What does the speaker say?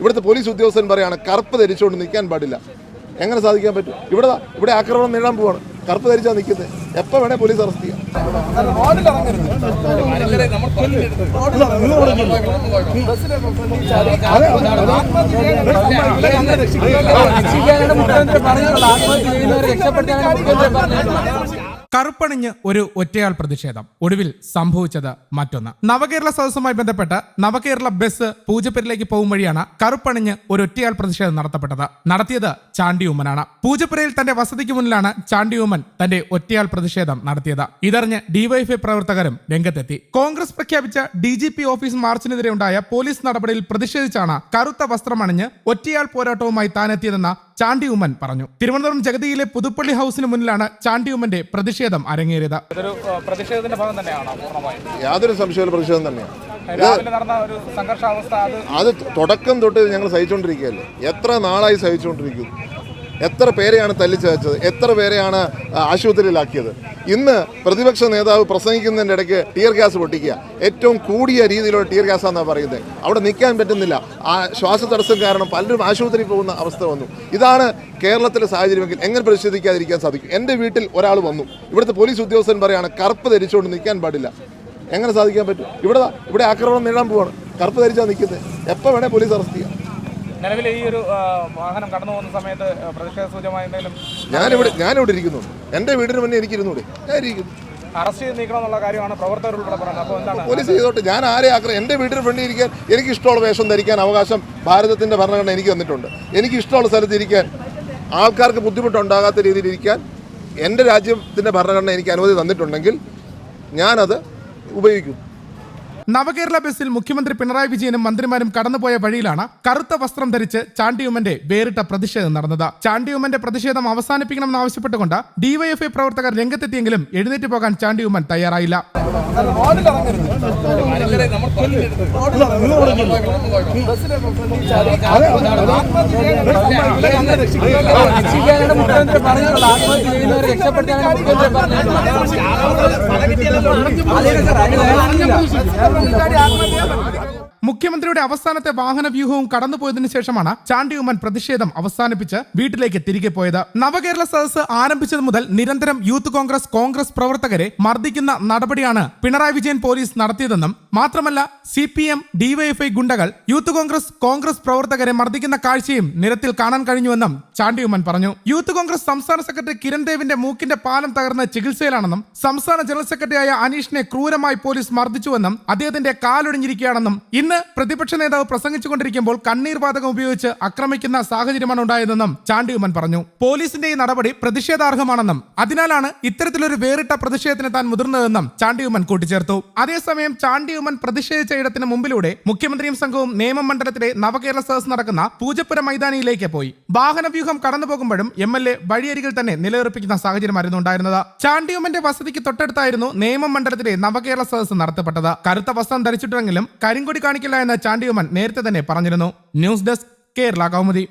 ഇവിടുത്തെ പോലീസ് ഉദ്യോഗസ്ഥൻ പറയുകയാണ് കറുപ്പ് ധരിച്ചുകൊണ്ട് നിൽക്കാൻ പാടില്ല. എങ്ങനെ സാധിക്കാൻ പറ്റും? ഇവിടെ ഇവിടെ ആക്രമണം നേടാൻ പോവാണ്. കറുപ്പ് ധരിച്ചാൽ നിൽക്കുന്നത് എപ്പോൾ വേണേൽ പോലീസ് അറസ്റ്റ് ചെയ്യാം. കറുപ്പണിഞ്ഞ് ഒരു ഒറ്റയാൾ പ്രതിഷേധം. ഒടുവിൽ സംഭവിച്ചത് മറ്റൊന്ന്. നവകേരള സദസ്സുമായി ബന്ധപ്പെട്ട് നവകേരള ബസ് പൂജപ്പുരയിലേക്ക് പോകും വഴിയാണ് കറുപ്പണിഞ്ഞ് ഒരു ഒറ്റയാൾ പ്രതിഷേധം നടത്തപ്പെട്ടത്. നടത്തിയത് ചാണ്ടി ഉമ്മനാണ് പൂജപ്പുരയിൽ തന്റെ വസതിക്ക് മുന്നിലാണ് ചാണ്ടി ഉമ്മൻ തന്റെ ഒറ്റയാൾ പ്രതിഷേധം നടത്തിയത്. ഇതറിഞ്ഞ് ഡിവൈഎഫ്ഐ പ്രവർത്തകരും രംഗത്തെത്തി. കോൺഗ്രസ് പ്രഖ്യാപിച്ച ഡി ജി പി ഓഫീസ് മാർച്ചിനെതിരെ ഉണ്ടായ പോലീസ് നടപടിയിൽ പ്രതിഷേധിച്ചാണ് കറുത്ത വസ്ത്രമണിഞ്ഞ് ഒറ്റയാൾ പോരാട്ടവുമായി താനെത്തിയതെന്ന ചാണ്ടി ഉമ്മൻ പറഞ്ഞു. തിരുവനന്തപുരം ജഗതിയിലെ പുതുപ്പള്ളി ഹൗസിന് മുന്നിലാണ് ചാണ്ടി ഉമ്മന്റെ പ്രതിഷേധം അരങ്ങേറിയത്. യാതൊരു സംശയവും പ്രതിഷേധം തന്നെയാണ്. രാവിലെ നടന്ന ഒരു സംഘർഷാവസ്ഥ അത് അത് തുടക്കം തൊട്ട് ഞങ്ങൾ സഹിച്ചുകൊണ്ടിരിക്കുകയല്ലേ? എത്ര നാളായി സഹിച്ചുകൊണ്ടിരിക്കുന്നു എത്ര പേരെയാണ് തല്ലിച്ചതച്ചത്? എത്ര പേരെയാണ് ആശുപത്രിയിലാക്കിയത്? ഇന്ന് പ്രതിപക്ഷ നേതാവ് പ്രസംഗിക്കുന്നതിന്റെ ഇടയ്ക്ക് ടിയർ ഗ്യാസ് പൊട്ടിക്കുക. ഏറ്റവും കൂടിയ രീതിയിലുള്ള ടിയർ ഗ്യാസ് എന്നാണ് പറയുന്നത്. അവിടെ നിൽക്കാൻ പറ്റുന്നില്ല. ആ ശ്വാസതടസ്സം കാരണം പലരും ആശുപത്രിയിൽ പോകുന്ന അവസ്ഥ വന്നു. ഇതാണ് കേരളത്തിലെ സാഹചര്യമെങ്കിൽ എങ്ങനെ പ്രതിഷേധിക്കാതിരിക്കാൻ സാധിക്കും? എന്റെ വീട്ടിൽ ഒരാൾ വന്നു. ഇവിടുത്തെ പോലീസ് ഉദ്യോഗസ്ഥൻ പറയുകയാണ് കറുപ്പ് ധരിച്ചുകൊണ്ട് നിൽക്കാൻ പാടില്ല. എങ്ങനെ സാധിക്കാൻ പറ്റും? ഇവിടെ ഇവിടെ ആക്രമണം നേടാൻ പോവാണ്. കറുപ്പ് ധരിച്ചാൽ നിൽക്കുന്നത് എപ്പോൾ വേണേൽ പോലീസ് അറസ്റ്റ് ചെയ്യാം. നിലവിൽ ഈ ഒരു വാഹനം കടന്നു പോകുന്ന സമയത്ത് പ്രതിഷേധ സൂചമായ എന്തെങ്കിലും ഞാനിവിടെ ഞാനിവിടെ ഇരിക്കുന്നു എന്റെ വീടിന് മുന്നേ എനിക്കിരുന്നു ഞാൻ ഇരിക്കുന്നു അറസ്റ്റ് ചെയ്ത് നീക്കണമെന്നുള്ള കാര്യമാണ് പ്രവർത്തകർ ഉൾപ്പെടെ പറയുന്നത് അപ്പോൾ എന്താണ്? പോലീസ് ചെയ്തോട്ടെ. ഞാൻ ആരെ ആക്ര എന്റെ വീടിന് ഫ്രണ്ടിൽ ഇരിക്കാൻ എനിക്ക് ഇഷ്ടമുള്ള വേഷം ധരിക്കാൻ അവകാശം ഭാരതത്തിന്റെ ഭരണഘടന എനിക്ക് തന്നിട്ടുണ്ട്. എനിക്ക് ഇഷ്ടമുള്ള സ്ഥലത്ത് ഇരിക്കാൻ ആൾക്കാർക്ക് ബുദ്ധിമുട്ടുണ്ടാകാത്ത രീതിയിൽ ഇരിക്കാൻ എന്റെ രാജ്യത്തിന്റെ ഭരണഘടന എനിക്ക് അനുമതി തന്നിട്ടുണ്ടെങ്കിൽ ഞാനത് ഉപയോഗിക്കും. നവകേരള ബസ്സിൽ മുഖ്യമന്ത്രി പിണറായി വിജയനും മന്ത്രിമാരും കടന്നുപോയ വഴിയിലാണ് കറുത്ത വസ്ത്രം ധരിച്ച് ചാണ്ടിയുമ്മന്റെ വേറിട്ട പ്രതിഷേധം നടന്നത്. ചാണ്ടിയുമ്മന്റെ പ്രതിഷേധം അവസാനിപ്പിക്കണമെന്ന് ആവശ്യപ്പെട്ടുകൊണ്ട് ഡിവൈഎഫ്ഐ പ്രവർത്തകർ രംഗത്തെത്തിയെങ്കിലും എഴുന്നേറ്റ് പോകാൻ ചാണ്ടിയുമ്മൻ തയ്യാറായില്ല. രക്ഷപ്പെടുത്താനാണ് മുഖ്യമന്ത്രി പറഞ്ഞത്. ആത്മഹത്യ ചെയ്യുന്നവരെ രക്ഷപ്പെടുത്താനാണ് മുഖ്യമന്ത്രി പറഞ്ഞത് മുഖ്യമന്ത്രിയുടെ അവസാനത്തെ വാഹന വ്യൂഹവും കടന്നുപോയതിനു ശേഷമാണ് ചാണ്ടിയുമ്മൻ പ്രതിഷേധം അവസാനിപ്പിച്ച് വീട്ടിലേക്ക് തിരികെ പോയത്. നവകേരള സദസ് ആരംഭിച്ചത് മുതൽ നിരന്തരം യൂത്ത് കോൺഗ്രസ് കോൺഗ്രസ് പ്രവർത്തകരെ മർദ്ദിക്കുന്ന നടപടിയാണ് പിണറായി വിജയൻ പോലീസ് നടത്തിയതെന്നും മാത്രമല്ല സി പി എം ഡിവൈഎഫ്ഐ ഗുണ്ടകൾ യൂത്ത് കോൺഗ്രസ് കോൺഗ്രസ് പ്രവർത്തകരെ മർദ്ദിക്കുന്ന കാഴ്ചയും നിരത്തിൽ കാണാൻ കഴിഞ്ഞുവെന്നും ചാണ്ടിയുമ്മൻ പറഞ്ഞു. യൂത്ത് കോൺഗ്രസ് സംസ്ഥാന സെക്രട്ടറി കിരൺ ദേവിന്റെ മൂക്കിന്റെ പാലം തകർന്ന് ചികിത്സയിലാണെന്നും സംസ്ഥാന ജനറൽ സെക്രട്ടറിയായ അനീഷിനെ ക്രൂരമായി പോലീസ് മർദ്ദിച്ചുവെന്നും അദ്ദേഹത്തിന്റെ കാലൊടിഞ്ഞിരിക്കുകയാണെന്നും ഇന്ന് പ്രതിപക്ഷ നേതാവ് പ്രസംഗിച്ചുകൊണ്ടിരിക്കുമ്പോൾ കണ്ണീർ വാതകം ഉപയോഗിച്ച് ആക്രമിക്കുന്ന സാഹചര്യമാണ് ഉണ്ടായതെന്നും ചാണ്ടിയുമൻ പറഞ്ഞു. പോലീസിന്റെ ഈ നടപടി പ്രതിഷേധാർഹമാണെന്നും അതിനാലാണ് ഇത്തരത്തിലൊരു വേറിട്ട പ്രതിഷേധത്തിന് താൻ മുതിർന്നതെന്നും ചാണ്ടിയുമൻ കൂട്ടിച്ചേർത്തു. അതേസമയം ചാണ്ടിയുമൻ പ്രതിഷേധിച്ച ഇടത്തിന് മുമ്പിലൂടെ മുഖ്യമന്ത്രിയും സംഘവും നിയമമണ്ഡലത്തിലെ നവകേരള സദസ് നടക്കുന്ന പൂജപ്പുര മൈതാനിയിലേക്ക് പോയി. വാഹനവ്യൂഹം കടന്നുപോകുമ്പോഴും എം എൽ എ വഴിയരികിൽ തന്നെ നിലയുറപ്പിക്കുന്ന സാഹചര്യമായിരുന്നു ഉണ്ടായിരുന്നത്. ചാണ്ടിയുമന്റെ വസതിക്ക് തൊട്ടടുത്തായിരുന്നു നിയമം മണ്ഡലത്തിലെ നവകേരള സദസ് നടത്തപ്പെട്ടത്. കറുത്ത വസ്ത്രം ധരിച്ചിട്ടുണ്ടെങ്കിലും കരിങ്കൊടി കാണിക്കില്ല എന്ന് ചാണ്ടിയുമൻ നേരത്തെ തന്നെ പറഞ്ഞിരുന്നു. News desk Kerala Kaumudi.